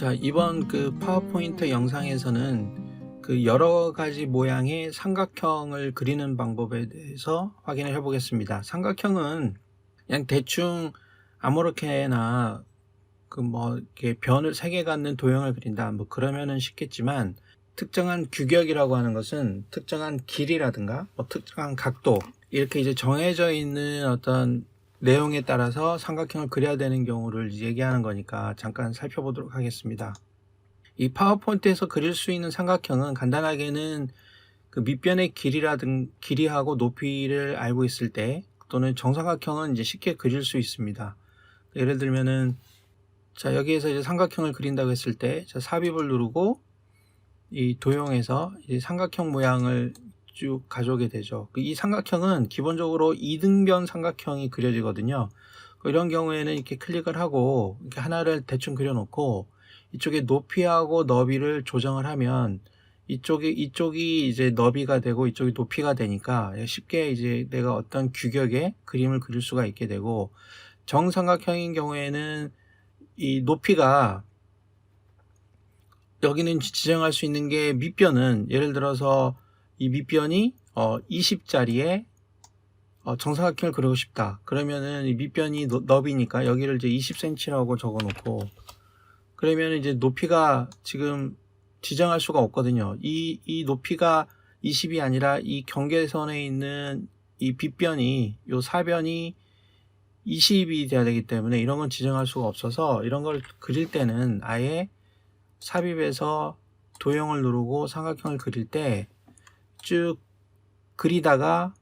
자, 이번 그 파워포인트 영상에서는 그 여러 가지 모양의 삼각형을 그리는 방법에 대해서 확인을 해 보겠습니다. 삼각형은 그냥 대충 아무렇게나 그 뭐 이렇게 변을 세 개 갖는 도형을 그린다. 뭐 그러면은 쉽겠지만 특정한 규격이라고 하는 것은 특정한 길이라든가 뭐 특정한 각도 이렇게 이제 정해져 있는 어떤 내용에 따라서 삼각형을 그려야 되는 경우를 얘기하는 거니까 잠깐 살펴보도록 하겠습니다. 이 파워포인트에서 그릴 수 있는 삼각형은 간단하게는 그 밑변의 길이라든 길이하고 높이를 알고 있을 때 또는 정삼각형은 이제 쉽게 그릴 수 있습니다. 예를 들면은 자 여기에서 이제 삼각형을 그린다고 했을 때 자, 삽입을 누르고 이 도형에서 이 삼각형 모양을 쭉 가져오게 되죠. 그이 삼각형은 기본적으로 이등변 삼각형이 그려지거든요. 이런 경우에는 이렇게 클릭을 하고 이렇게 하나를 대충 그려놓고 이쪽에 높이하고 너비를 조정을 하면 이쪽이 이쪽이 이제 너비가 되고 이쪽이 높이가 되니까 쉽게 이제 내가 어떤 규격의 그림을 그릴 수가 있게 되고 정삼각형인 경우에는 이 높이가 여기는 지정할 수 있는 게 밑변은 예를 들어서 이 밑변이 어 20짜리에 어 정사각형을 그리고 싶다. 그러면은 이 밑변이 너- 너비니까 여기를 이제 20cm라고 적어 놓고 그러면 이제 높이가 지금 지정할 수가 없거든요. 이, 이 높이가 20이 아니라 이 경계선에 있는 이 빗변이 요 사변이 20이 돼야 되기 때문에 이런 건 지정할 수가 없어서 이런 걸 그릴 때는 아예 삽입해서 도형을 누르고 삼각형을 그릴 때 쭉 그리다가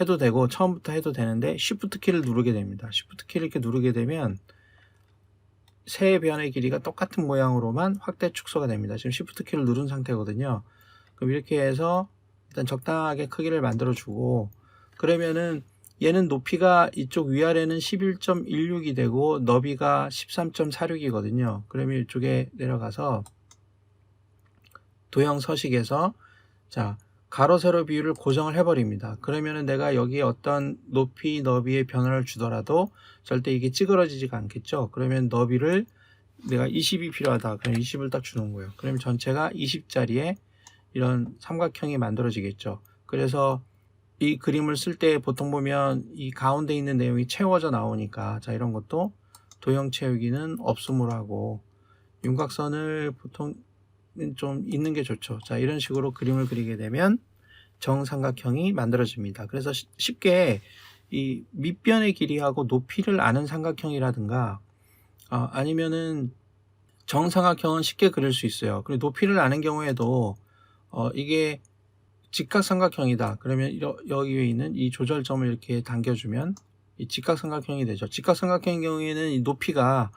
해도 되고 처음부터 해도 되는데 Shift 키를 누르게 됩니다. Shift 키를 이렇게 누르게 되면 세 변의 길이가 똑같은 모양으로만 확대 축소가 됩니다. 지금 Shift 키를 누른 상태거든요. 그럼 이렇게 해서 일단 적당하게 크기를 만들어 주고 그러면은 얘는 높이가 이쪽 위아래는 11.16이 되고 너비가 13.46이거든요. 그러면 이쪽에 내려가서 도형 서식에서 자 가로 세로 비율을 고정을 해버립니다. 그러면은 내가 여기 어떤 높이 너비의 변화를 주더라도 절대 이게 찌그러지지가 않겠죠. 그러면 너비를 내가 20이 필요하다. 그럼 20을 딱 주는 거예요. 그러면 전체가 20짜리에 이런 삼각형이 만들어지겠죠. 그래서 이 그림을 쓸 때 보통 보면 이 가운데 있는 내용이 채워져 나오니까 자 이런 것도 도형 채우기는 없음으로 하고 윤곽선을 보통 좀 있는 게 좋죠. 자 이런 식으로 그림을 그리게 되면 정삼각형이 만들어집니다. 그래서 시- 쉽게 이 밑변의 길이하고 높이를 아는 삼각형이라든가 어, 아니면은 정삼각형은 쉽게 그릴 수 있어요. 그리고 높이를 아는 경우에도 어, 이게 직각삼각형이다. 그러면 이러- 여기에 있는 이 조절점을 이렇게 당겨주면 이 직각삼각형이 되죠. 직각삼각형인 경우에는 이 높이가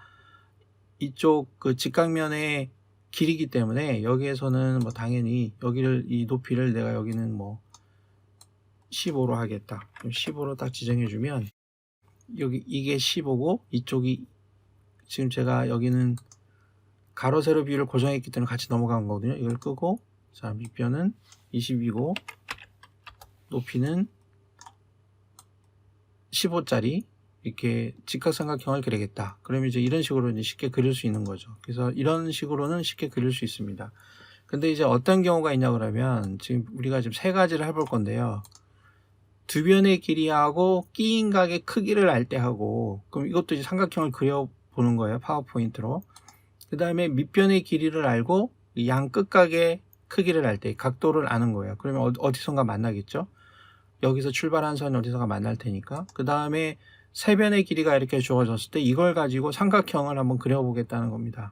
이쪽 그 직각면의 길이기 때문에 여기에서는 뭐 당연히 여기를 이 높이를 내가 여기는 뭐 15로 하겠다. 그럼 15로 딱 지정해 주면 여기 이게 15고 이쪽이 지금 제가 여기는 가로 세로 비율을 고정했기 때문에 같이 넘어간 거거든요. 이걸 끄고 자 밑변은 20이고 높이는 15짜리 이렇게 직각삼각형을 그리겠다. 그러면 이제 이런 식으로 이제 쉽게 그릴 수 있는 거죠. 그래서 이런 식으로는 쉽게 그릴 수 있습니다. 근데 이제 어떤 경우가 있냐 그러면 지금 우리가 지금 세 가지를 해볼 건데요. 두 변의 길이하고 끼인 각의 크기를 알 때 하고 그럼 이것도 이제 삼각형을 그려 보는 거예요. 파워포인트로. 그 다음에 밑변의 길이를 알고 이양 끝각의 크기를 알 때 각도를 아는 거예요. 그러면 어- 어디선가 만나겠죠. 여기서 출발한 선이 어디선가 만날 테니까. 그 다음에 세 변의 길이가 이렇게 주어졌을 때 이걸 가지고 삼각형을 한번 그려보겠다는 겁니다.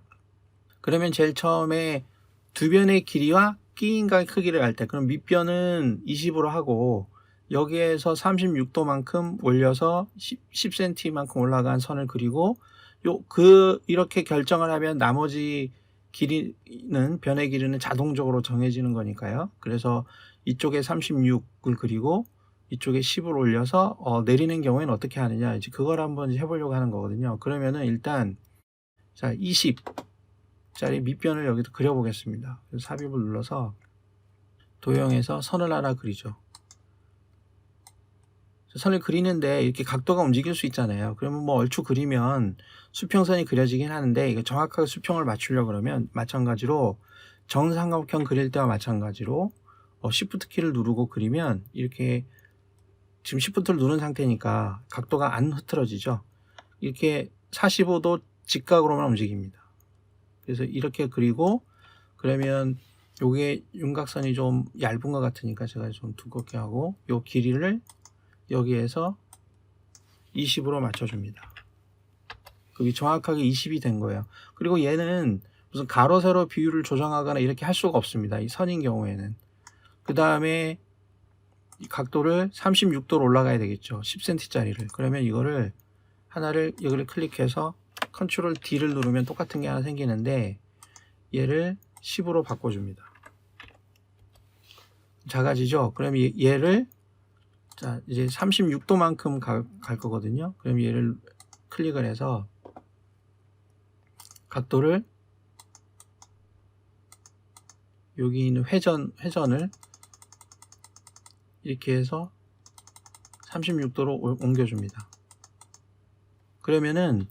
그러면 제일 처음에 두 변의 길이와 끼인각의 크기를 알 때, 그럼 밑변은 20으로 하고 여기에서 36도만큼 올려서 10, 10cm만큼 올라간 선을 그리고 요 그 이렇게 결정을 하면 나머지 길이는 변의 길이는 자동적으로 정해지는 거니까요. 그래서 이쪽에 36을 그리고 이쪽에 10을 올려서 어, 내리는 경우에는 어떻게 하느냐 이제 그걸 한번 해보려고 하는 거거든요. 그러면은 일단 자 20짜리 밑변을 여기도 그려보겠습니다. 삽입을 눌러서 도형에서 선을 하나 그리죠. 선을 그리는데 이렇게 각도가 움직일 수 있잖아요. 그러면 뭐 얼추 그리면 수평선이 그려지긴 하는데 이거 정확하게 수평을 맞추려고 그러면 마찬가지로 정삼각형 그릴 때와 마찬가지로 어, Shift 키를 누르고 그리면 이렇게 지금 Shift를 누른 상태니까 각도가 안 흐트러지죠. 이렇게 45도 직각으로만 움직입니다. 그래서 이렇게 그리고 그러면 요게 윤곽선이 좀 얇은 것 같으니까 제가 좀 두껍게 하고 요 길이를 여기에서 20으로 맞춰줍니다. 그게 정확하게 20이 된 거예요. 그리고 얘는 무슨 가로 세로 비율을 조정하거나 이렇게 할 수가 없습니다. 이 선인 경우에는. 그 다음에 이 각도를 36도로 올라가야 되겠죠. 10cm짜리를. 그러면 이거를 하나를 여기를 클릭해서 컨트롤 D를 누르면 똑같은 게 하나 생기는데 얘를 10으로 바꿔줍니다. 작아지죠? 그럼 얘- 얘를 자 이제 36도만큼 갈, 갈 거거든요. 그럼 얘를 클릭을 해서 각도를 여기 있는 회전 회전을 이렇게 해서 36도로 옮겨줍니다. 그러면은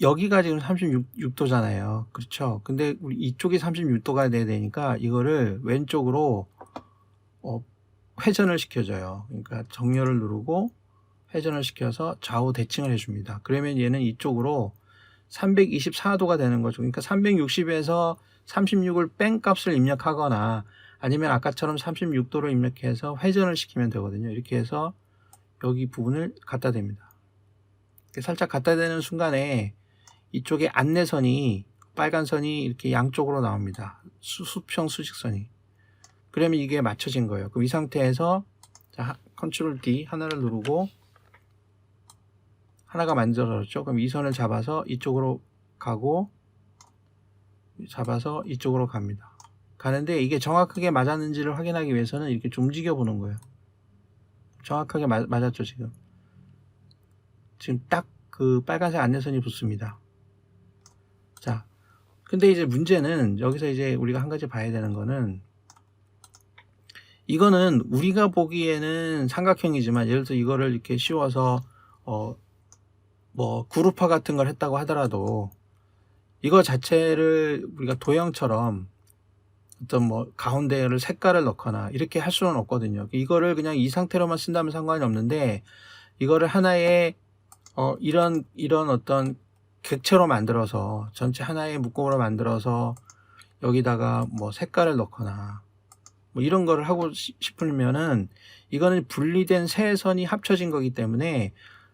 여기가 지금 36도잖아요. 그렇죠. 근데 우리 이쪽이 36도가 돼야 되니까 이거를 왼쪽으로 어, 회전을 시켜줘요. 그러니까 정렬을 누르고 회전을 시켜서 좌우 대칭을 해줍니다. 그러면 얘는 이쪽으로 324도가 되는 거죠. 그러니까 360에서 36을 뺀 값을 입력하거나 아니면 아까처럼 36도로 입력해서 회전을 시키면 되거든요. 이렇게 해서 여기 부분을 갖다 댑니다. 살짝 갖다 대는 순간에 이쪽에 안내선이 빨간 선이 이렇게 양쪽으로 나옵니다. 수, 수평 수직선이. 그러면 이게 맞춰진 거예요. 그럼 이 상태에서 자, 하- 컨트롤 D 하나를 누르고 하나가 만들어졌죠. 그럼 이 선을 잡아서 이쪽으로 가고 잡아서 이쪽으로 갑니다. 가는데 이게 정확하게 맞았는지를 확인하기 위해서는 이렇게 좀 움직여 보는 거예요. 정확하게 맞, 맞았죠, 지금. 지금 딱 그 빨간색 안내선이 붙습니다. 자, 근데 이제 문제는 여기서 이제 우리가 한 가지 봐야 되는 거는 이거는 우리가 보기에는 삼각형이지만 예를 들어 이거를 이렇게 씌워서 어 뭐 그룹화 같은 걸 했다고 하더라도 이거 자체를 우리가 도형처럼 어떤 뭐 가운데를 색깔을 넣거나 이렇게 할 수는 없거든요. 이거를 그냥 이 상태로만 쓴다면 상관이 없는데 이거를 하나의 어 이런 이런 어떤 객체로 만들어서 전체 하나의 묶음으로 만들어서 여기다가 뭐 색깔을 넣거나 뭐 이런 거를 하고 시- 싶으면은 이거는 분리된 세 선이 합쳐진 거기 때문에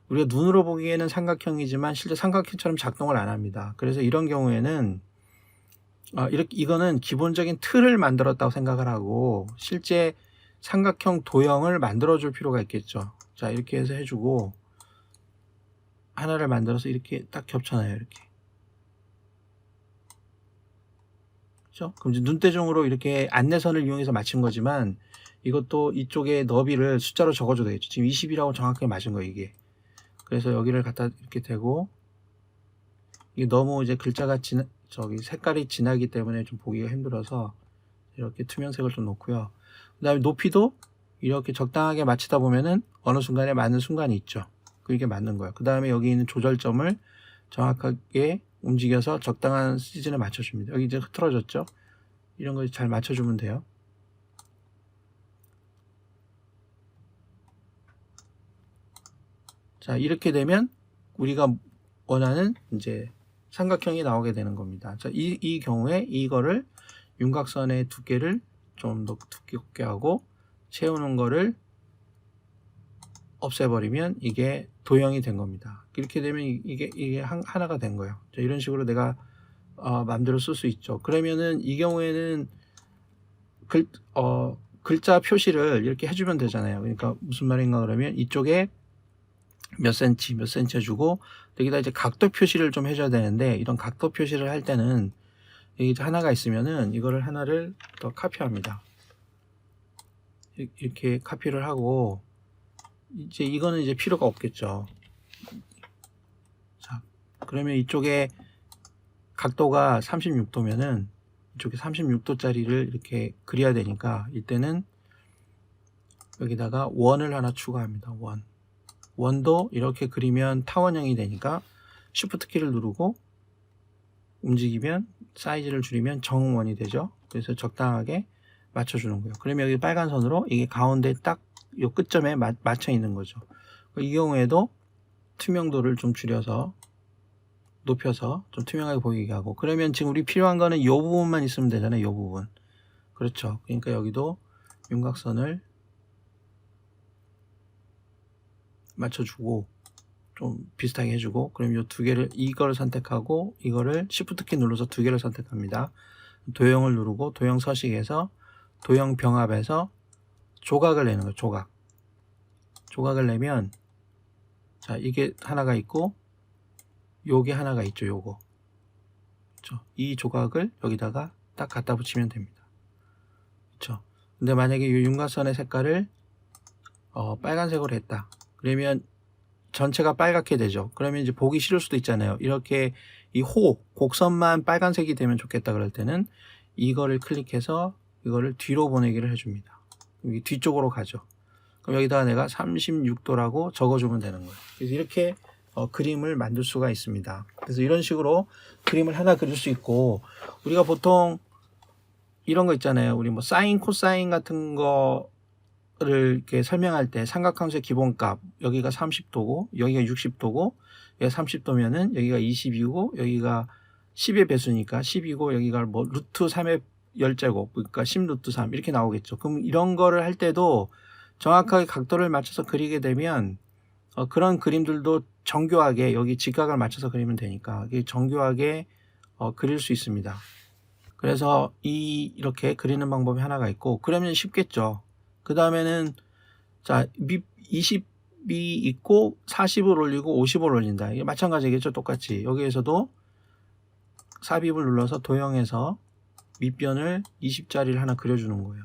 우리가 눈으로 보기에는 삼각형이지만 실제 삼각형처럼 작동을 안 합니다. 그래서 이런 경우에는 아, 이렇게 이거는 기본적인 틀을 만들었다고 생각을 하고 실제 삼각형 도형을 만들어 줄 필요가 있겠죠. 자, 이렇게 해서 해 주고 하나를 만들어서 이렇게 딱 겹쳐놔요. 이렇게. 그죠? 그럼 이제 눈대중으로 이렇게 안내선을 이용해서 맞춘 거지만 이것도 이쪽에 너비를 숫자로 적어줘도 되겠죠. 지금 20이라고 정확하게 맞은 거예요, 이게. 그래서 여기를 갖다 이렇게 대고 이게 너무 이제 글자가 진 저기 색깔이 진하기 때문에 좀 보기가 힘들어서 이렇게 투명색을 좀 놓고요. 그 다음에 높이도 이렇게 적당하게 맞추다 보면은 어느 순간에 맞는 순간이 있죠. 그게 맞는 거예요. 그 다음에 여기 있는 조절점을 정확하게 움직여서 적당한 시즌에 맞춰줍니다. 여기 이제 흐트러졌죠? 이런 거 잘 맞춰주면 돼요. 자, 이렇게 되면 우리가 원하는 이제 삼각형이 나오게 되는 겁니다. 자, 이, 이 경우에 이거를 윤곽선의 두께를 좀 더 두껍게 하고 채우는 거를 없애버리면 이게 도형이 된 겁니다. 이렇게 되면 이- 이게 이게 한, 하나가 된 거예요. 자, 이런 식으로 내가 어, 마음대로 쓸 수 있죠. 그러면은 이 경우에는 글, 어, 글자 표시를 이렇게 해주면 되잖아요. 그러니까 무슨 말인가 그러면 이쪽에 몇 센치 몇 센치 해주고 여기다 이제 각도 표시를 좀 해줘야 되는데 이런 각도 표시를 할 때는 여기 하나가 있으면은 이거를 하나를 더 카피합니다. 이- 이렇게 카피를 하고 이제 이거는 이제 필요가 없겠죠. 자, 그러면 이쪽에 각도가 36도면은 이쪽에 36도짜리를 이렇게 그려야 되니까 이때는 여기다가 원을 하나 추가합니다. 원. 원도 이렇게 그리면 타원형이 되니까 Shift 키를 누르고 움직이면 사이즈를 줄이면 정원이 되죠. 그래서 적당하게 맞춰주는 거예요. 그러면 여기 빨간 선으로 이게 가운데 딱 요 끝점에 마- 맞춰 있는 거죠. 이 경우에도 투명도를 좀 줄여서 높여서 좀 투명하게 보이게 하고 그러면 지금 우리 필요한 거는 이 부분만 있으면 되잖아요. 이 부분. 그렇죠. 그러니까 여기도 윤곽선을 맞춰주고 좀 비슷하게 해주고 그럼 이 두 개를 이거를 선택하고 이거를 Shift 키 눌러서 두 개를 선택합니다. 도형을 누르고 도형 서식에서 도형 병합에서 조각을 내는 거예요. 조각. 조각을 내면 자 이게 하나가 있고 요게 하나가 있죠. 요거. 그렇죠. 이 조각을 여기다가 딱 갖다 붙이면 됩니다. 그렇죠. 근데 만약에 이 윤곽선의 색깔을 어, 빨간색으로 했다. 그러면 전체가 빨갛게 되죠. 그러면 이제 보기 싫을 수도 있잖아요. 이렇게 이 호, 곡선만 빨간색이 되면 좋겠다 그럴 때는 이거를 클릭해서 이거를 뒤로 보내기를 해줍니다. 여기 뒤쪽으로 가죠. 그럼 여기다가 내가 36도라고 적어주면 되는 거예요. 그래서 이렇게 어, 그림을 만들 수가 있습니다. 그래서 이런 식으로 그림을 하나 그릴 수 있고 우리가 보통 이런 거 있잖아요. 우리 뭐 사인, 코사인 같은 거 를 이렇게 설명할 때 삼각함수의 기본값 여기가 30도고 여기가 60도고 여기가 30도면은 여기가 20이고 여기가 10의 배수니까 10이고 여기가 뭐 루트 3의 열제곱 그러니까 10 루트 3 이렇게 나오겠죠. 그럼 이런 거를 할 때도 정확하게 각도를 맞춰서 그리게 되면 어, 그런 그림들도 정교하게 여기 직각을 맞춰서 그리면 되니까 정교하게 어, 그릴 수 있습니다. 그래서 이 이렇게 그리는 방법이 하나가 있고 그러면 쉽겠죠. 그 다음에는 자 밑 20이 있고 40을 올리고 50을 올린다. 이게 마찬가지겠죠. 똑같이 여기에서도 삽입을 눌러서 도형에서 밑변을 20짜리를 하나 그려주는 거예요.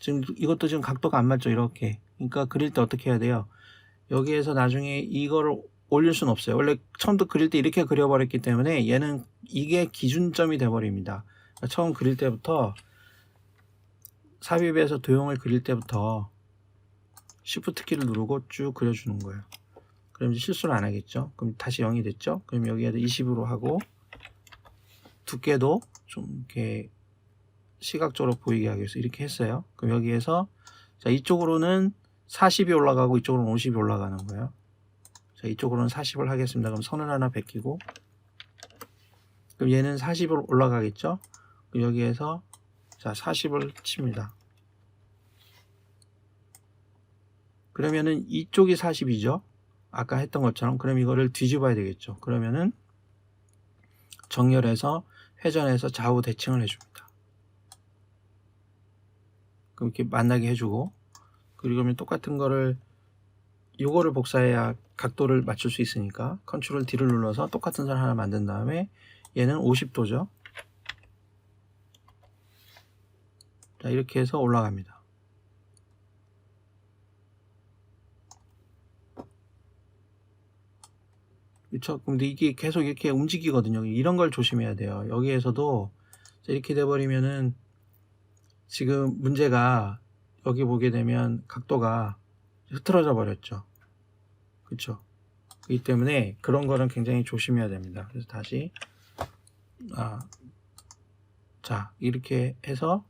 지금 이것도 지금 각도가 안 맞죠. 이렇게. 그러니까 그릴 때 어떻게 해야 돼요? 여기에서 나중에 이거를 올릴 수는 없어요. 원래 처음부터 그릴 때 이렇게 그려버렸기 때문에 얘는 이게 기준점이 돼버립니다. 처음 그릴 때부터 삽입해서 도형을 그릴 때부터 Shift 키를 누르고 쭉 그려주는 거예요. 그럼 이제 실수를 안 하겠죠. 그럼 다시 0이 됐죠. 그럼 여기에도 20으로 하고 두께도 좀 이렇게 시각적으로 보이게 하기 위해서 이렇게 했어요. 그럼 여기에서 자 이쪽으로는 40이 올라가고 이쪽으로는 50이 올라가는 거예요. 자 이쪽으로는 40을 하겠습니다. 그럼 선을 하나 베끼고 그럼 얘는 40으로 올라가겠죠. 그럼 여기에서 자 40을 칩니다. 그러면은 이쪽이 40이죠. 아까 했던 것처럼 그럼 이거를 뒤집어야 되겠죠. 그러면은 정렬해서 회전해서 좌우 대칭을 해줍니다. 그럼 이렇게 만나게 해주고 그리고 그러면 똑같은 거를 요거를 복사해야 각도를 맞출 수 있으니까 컨트롤 D를 눌러서 똑같은 선 하나 만든 다음에 얘는 50도죠. 자 이렇게 해서 올라갑니다. 그렇죠. 근데 이게 계속 이렇게 움직이거든요. 이런 걸 조심해야 돼요. 여기에서도 이렇게 돼버리면은 지금 문제가 여기 보게 되면 각도가 흐트러져 버렸죠. 그렇죠. 때문에 그런 거는 굉장히 조심해야 됩니다. 그래서 다시 아, 자 이렇게 해서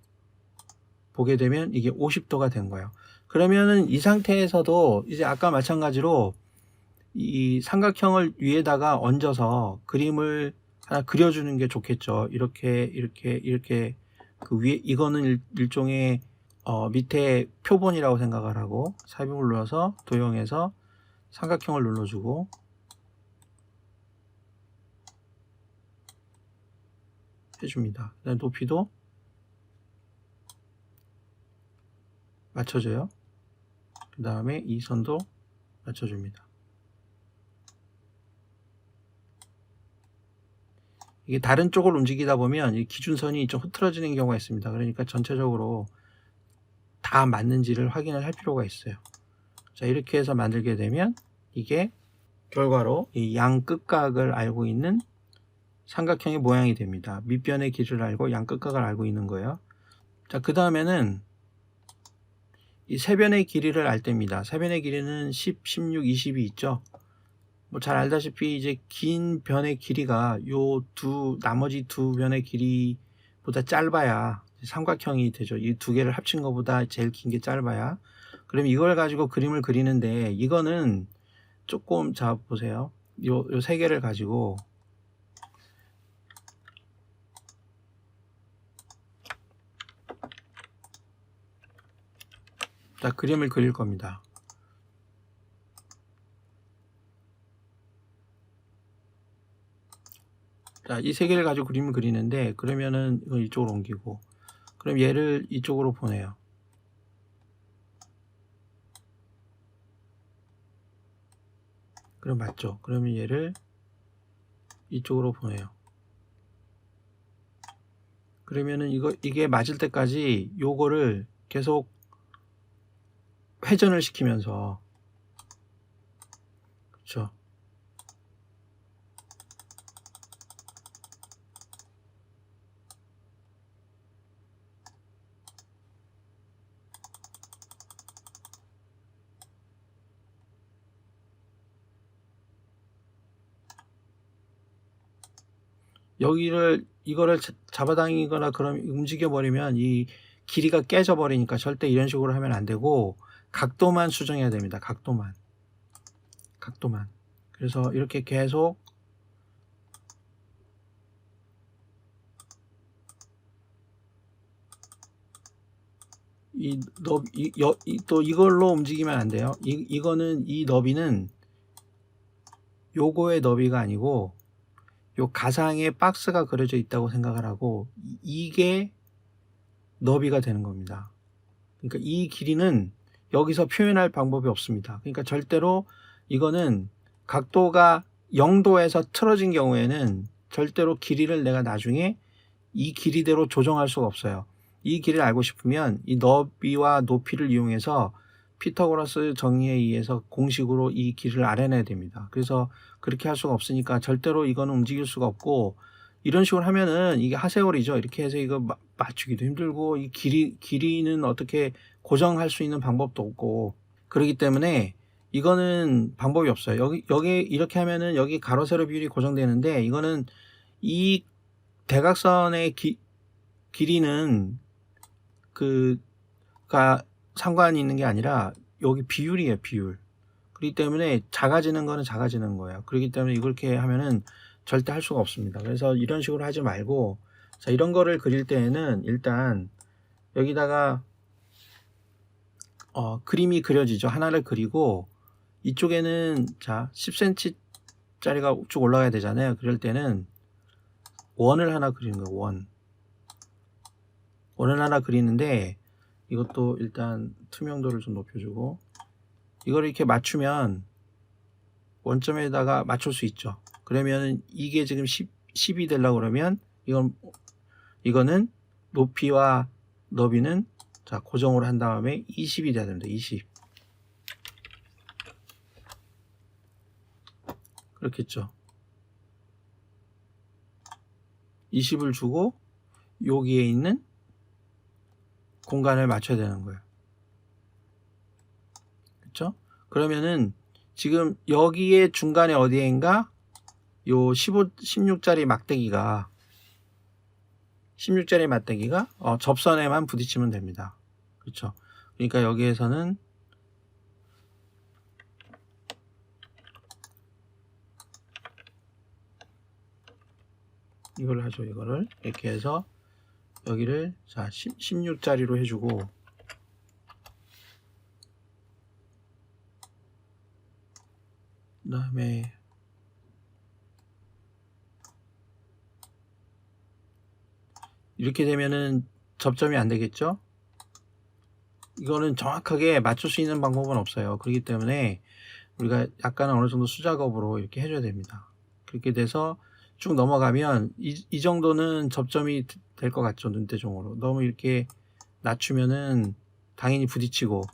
보게 되면 이게 50도가 된 거예요. 그러면은 이 상태에서도 이제 아까 마찬가지로 이 삼각형을 위에다가 얹어서 그림을 하나 그려주는 게 좋겠죠. 이렇게 이렇게 이렇게 그 위에 이거는 일, 일종의 어, 밑에 표본이라고 생각을 하고 삽입을 눌러서 도형에서 삼각형을 눌러주고 해줍니다. 높이도 맞춰줘요. 그 다음에 이 선도 맞춰줍니다. 이게 다른 쪽을 움직이다 보면 이 기준선이 좀 흐트러지는 경우가 있습니다. 그러니까 전체적으로 다 맞는지를 확인을 할 필요가 있어요. 자, 이렇게 해서 만들게 되면 이게 결과로 이 양 끝각을 알고 있는 삼각형의 모양이 됩니다. 밑변의 길을 알고 양 끝각을 알고 있는 거예요. 자, 그 다음에는 이 세변의 길이를 알 때입니다. 세변의 길이는 10, 16, 20이 있죠. 뭐 잘 알다시피 이제 긴 변의 길이가 요 두 나머지 두 변의 길이보다 짧아야 삼각형이 되죠. 이 두 개를 합친 것보다 제일 긴 게 짧아야. 그럼 이걸 가지고 그림을 그리는데 이거는 조금 자 보세요. 요 요 세 개를 가지고 자 그림을 그릴 겁니다. 자, 이 세 개를 가지고 그림을 그리는데 그러면은 이쪽으로 옮기고 그럼 얘를 이쪽으로 보내요. 그럼 맞죠? 그러면 얘를 이쪽으로 보내요. 그러면은 이거 이게 맞을 때까지 요거를 계속 회전을 시키면서 그렇죠? 여기를 이거를 자- 잡아당기거나 그럼 움직여 버리면 이 길이가 깨져 버리니까 절대 이런 식으로 하면 안 되고 각도만 수정해야 됩니다. 각도만. 각도만. 그래서 이렇게 계속 이 너비 이, 여, 이, 또 이걸로 움직이면 안 돼요. 이, 이거는 이 너비는 요거의 너비가 아니고 요 가상에 박스가 그려져 있다고 생각을 하고 이- 이게 너비가 되는 겁니다. 그러니까 이 길이는 여기서 표현할 방법이 없습니다. 그러니까 절대로 이거는 각도가 0도에서 틀어진 경우에는 절대로 길이를 내가 나중에 이 길이대로 조정할 수가 없어요. 이 길이를 알고 싶으면 이 너비와 높이를 이용해서 피타고라스 정의에 의해서 공식으로 이 길이를 알아내야 됩니다. 그래서 그렇게 할 수가 없으니까 절대로 이거는 움직일 수가 없고 이런 식으로 하면은 이게 하세월이죠. 이렇게 해서 이거 마- 맞추기도 힘들고 이 길이 길이는 어떻게 고정할 수 있는 방법도 없고 그렇기 때문에 이거는 방법이 없어요. 여기 여기 이렇게 하면은 여기 가로 세로 비율이 고정되는데 이거는 이 대각선의 기, 길이는 그가 상관이 있는 게 아니라 여기 비율이에요, 비율. 그렇기 때문에 작아지는 거는 작아지는 거예요. 그렇기 때문에 이렇게 하면은 절대 할 수가 없습니다. 그래서 이런 식으로 하지 말고 자, 이런 거를 그릴 때에는 일단 여기다가 어, 그림이 그려지죠. 하나를 그리고 이쪽에는 자, 10cm 짜리가 쭉 올라가야 되잖아요. 그럴 때는 원을 하나 그리는 거예요. 원. 원을 하나 그리는데 이것도 일단 투명도를 좀 높여주고 이걸 이렇게 맞추면 원점에다가 맞출 수 있죠. 그러면 이게 지금 10, 10이 되려고 그러면 이건 이거는 높이와 너비는 자 고정을 한 다음에 20이 돼야 됩니다. 20 그렇겠죠. 20을 주고 여기에 있는 공간을 맞춰야 되는 거예요. 그렇죠? 그러면은 지금 여기에 중간에 어디에인가 요 15, 16짜리 막대기가 16짜리 막대기가 어, 접선에만 부딪히면 됩니다. 그렇죠? 그러니까 여기에서는 이걸 하죠. 이거를 이렇게 해서 여기를 자 10, 16짜리로 해주고 그 다음에 이렇게 되면은 접점이 안 되겠죠? 이거는 정확하게 맞출 수 있는 방법은 없어요. 그렇기 때문에 우리가 약간 어느 정도 수작업으로 이렇게 해줘야 됩니다. 그렇게 돼서 쭉 넘어가면 이, 이 정도는 접점이 될 것 같죠 눈대중으로 너무 이렇게 낮추면은 당연히 부딪히고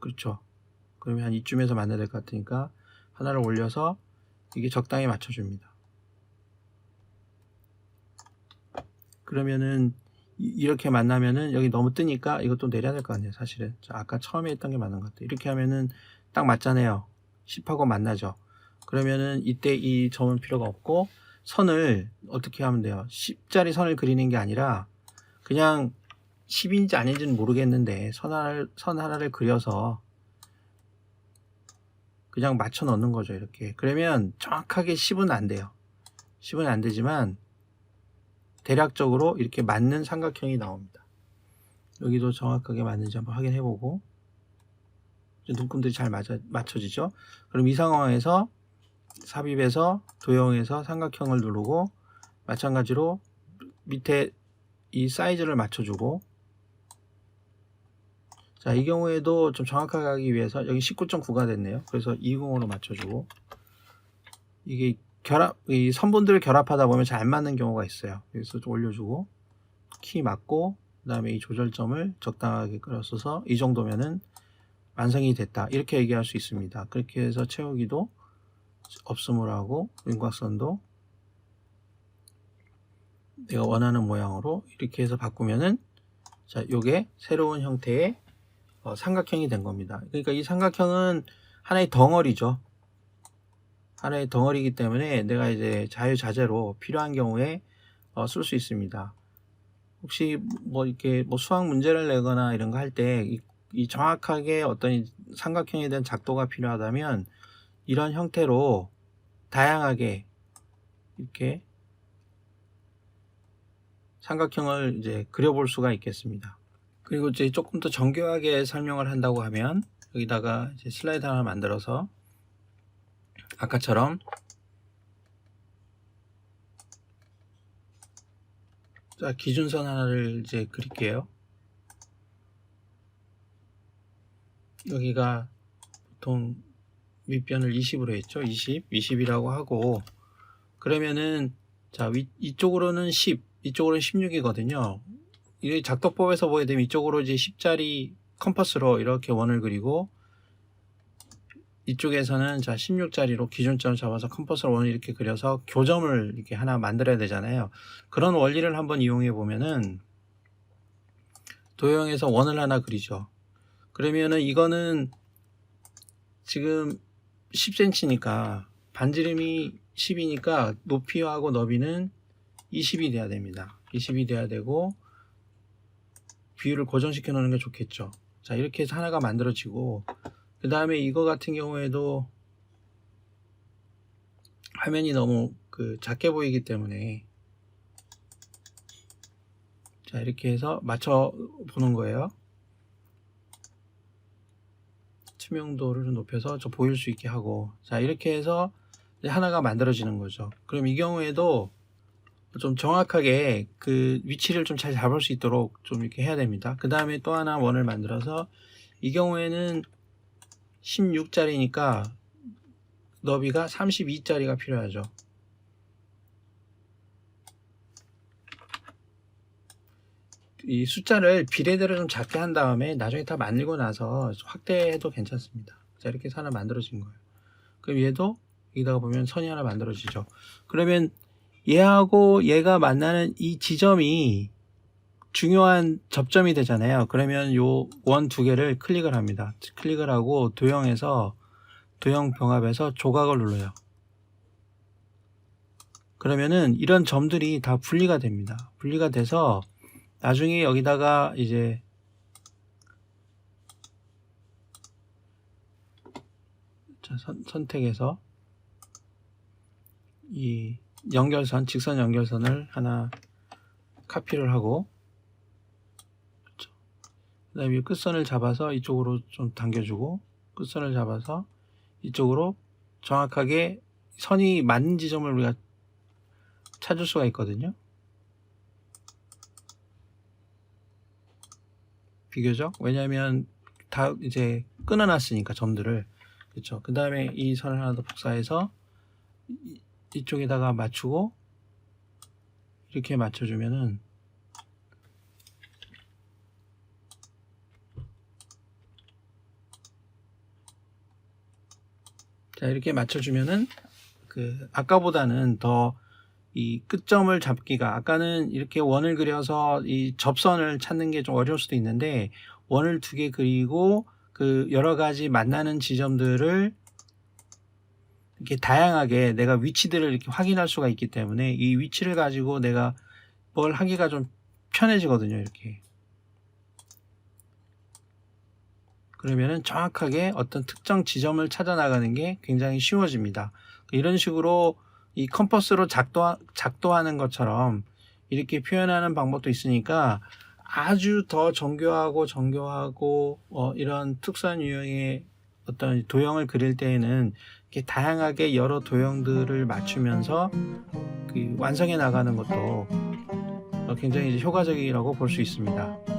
그렇죠 그러면 한 이쯤에서 만나야 될 것 같으니까 하나를 올려서 이게 적당히 맞춰줍니다 그러면은 이- 이렇게 만나면은 여기 너무 뜨니까 이것도 내려야 될 거 아니에요 사실은. 자, 아까 처음에 했던 게 맞는 것 같아요. 이렇게 하면은 딱 맞잖아요. 10하고 만나죠. 그러면은 이때 이 점은 필요가 없고 선을 어떻게 하면 돼요? 10짜리 선을 그리는 게 아니라 그냥 10인지 아닌지는 모르겠는데 선 하나를, 선 하나를 그려서 그냥 맞춰 넣는 거죠 이렇게. 그러면 정확하게 10은 안 돼요. 10은 안 되지만 대략적으로 이렇게 맞는 삼각형이 나옵니다. 여기도 정확하게 맞는지 한번 확인해 보고. 눈금들이 잘 맞아, 맞춰지죠? 그럼 이 상황에서 삽입해서 도형에서 삼각형을 누르고 마찬가지로 밑에 이 사이즈를 맞춰주고. 자, 이 경우에도 좀 정확하게 하기 위해서 여기 19.9가 됐네요. 그래서 20으로 맞춰주고. 이게 결합, 이 선분들을 결합하다 보면 잘 안 맞는 경우가 있어요. 그래서 좀 올려주고 키 맞고 그 다음에 이 조절점을 적당하게 끌어서서 이 정도면은 완성이 됐다. 이렇게 얘기할 수 있습니다. 그렇게 해서 채우기도 없음으로 하고 윤곽선도 내가 원하는 모양으로 이렇게 해서 바꾸면은 자, 요게 새로운 형태의 어, 삼각형이 된 겁니다. 그러니까 이 삼각형은 하나의 덩어리죠. 하나의 덩어리이기 때문에 내가 이제 자유자재로 필요한 경우에 어, 쓸 수 있습니다. 혹시 뭐 이렇게 뭐 수학 문제를 내거나 이런 거 할 때 이, 이 정확하게 어떤 이 삼각형에 대한 작도가 필요하다면 이런 형태로 다양하게 이렇게 삼각형을 이제 그려볼 수가 있겠습니다. 그리고 이제 조금 더 정교하게 설명을 한다고 하면 여기다가 이제 슬라이드 하나 만들어서 아까처럼 자 기준선 하나를 이제 그릴게요. 여기가 보통 밑변을 20으로 했죠. 20, 20이라고 하고 그러면은 자 위, 이쪽으로는 10, 이쪽으로는 16이거든요. 이 작도법에서 보게 되면 이쪽으로 이제 10짜리 컴퍼스로 이렇게 원을 그리고 이쪽에서는 자 16짜리로 기준점 잡아서 컴퍼스로 원을 이렇게 그려서 교점을 이렇게 하나 만들어야 되잖아요. 그런 원리를 한번 이용해 보면은 도형에서 원을 하나 그리죠. 그러면은 이거는 지금 10cm니까 반지름이 10이니까 높이하고 너비는 20이 돼야 됩니다. 20이 돼야 되고 비율을 고정시켜 놓는 게 좋겠죠. 자, 이렇게 해서 하나가 만들어지고 그 다음에 이거 같은 경우에도 화면이 너무 그 작게 보이기 때문에 자, 이렇게 해서 맞춰 보는 거예요. 투명도를 높여서 저 보일 수 있게 하고 자, 이렇게 해서 하나가 만들어지는 거죠. 그럼 이 경우에도 좀 정확하게 그 위치를 좀 잘 잡을 수 있도록 좀 이렇게 해야 됩니다. 그 다음에 또 하나 원을 만들어서 이 경우에는 16짜리니까 너비가 32짜리가 필요하죠. 이 숫자를 비례대로 좀 작게 한 다음에 나중에 다 만들고 나서 확대해도 괜찮습니다. 자, 이렇게 하나 만들어진 거예요. 그럼 얘도 여기다가 보면 선이 하나 만들어지죠. 그러면 얘하고 얘가 만나는 이 지점이 중요한 접점이 되잖아요. 그러면 요 원 두 개를 클릭을 합니다. 클릭을 하고 도형에서 도형 병합에서 조각을 눌러요. 그러면은 이런 점들이 다 분리가 됩니다. 분리가 돼서 나중에 여기다가 이제 자, 선, 선택해서 이 연결선, 직선 연결선을 하나 카피를 하고. 그다음에 이 끝선을 잡아서 이쪽으로 좀 당겨주고 끝선을 잡아서 이쪽으로 정확하게 선이 맞는 지점을 우리가 찾을 수가 있거든요. 비교적 왜냐하면 다 이제 끊어놨으니까 점들을 그렇죠. 그 다음에 이 선을 하나 더 복사해서 이- 이쪽에다가 맞추고 이렇게 맞춰주면은 자 이렇게 맞춰주면은 그 아까보다는 더 이 끝점을 잡기가 아까는 이렇게 원을 그려서 이 접선을 찾는 게 좀 어려울 수도 있는데 원을 두 개 그리고 그 여러 가지 만나는 지점들을 이렇게 다양하게 내가 위치들을 이렇게 확인할 수가 있기 때문에 이 위치를 가지고 내가 뭘 하기가 좀 편해지거든요. 이렇게. 그러면은 정확하게 어떤 특정 지점을 찾아 나가는 게 굉장히 쉬워집니다. 이런 식으로 이 컴퍼스로 작도, 작도하는 것처럼 이렇게 표현하는 방법도 있으니까 아주 더 정교하고 정교하고 어, 이런 특수한 유형의 어떤 도형을 그릴 때에는 이렇게 다양하게 여러 도형들을 맞추면서 그 완성해 나가는 것도 어, 굉장히 효과적이라고 볼 수 있습니다.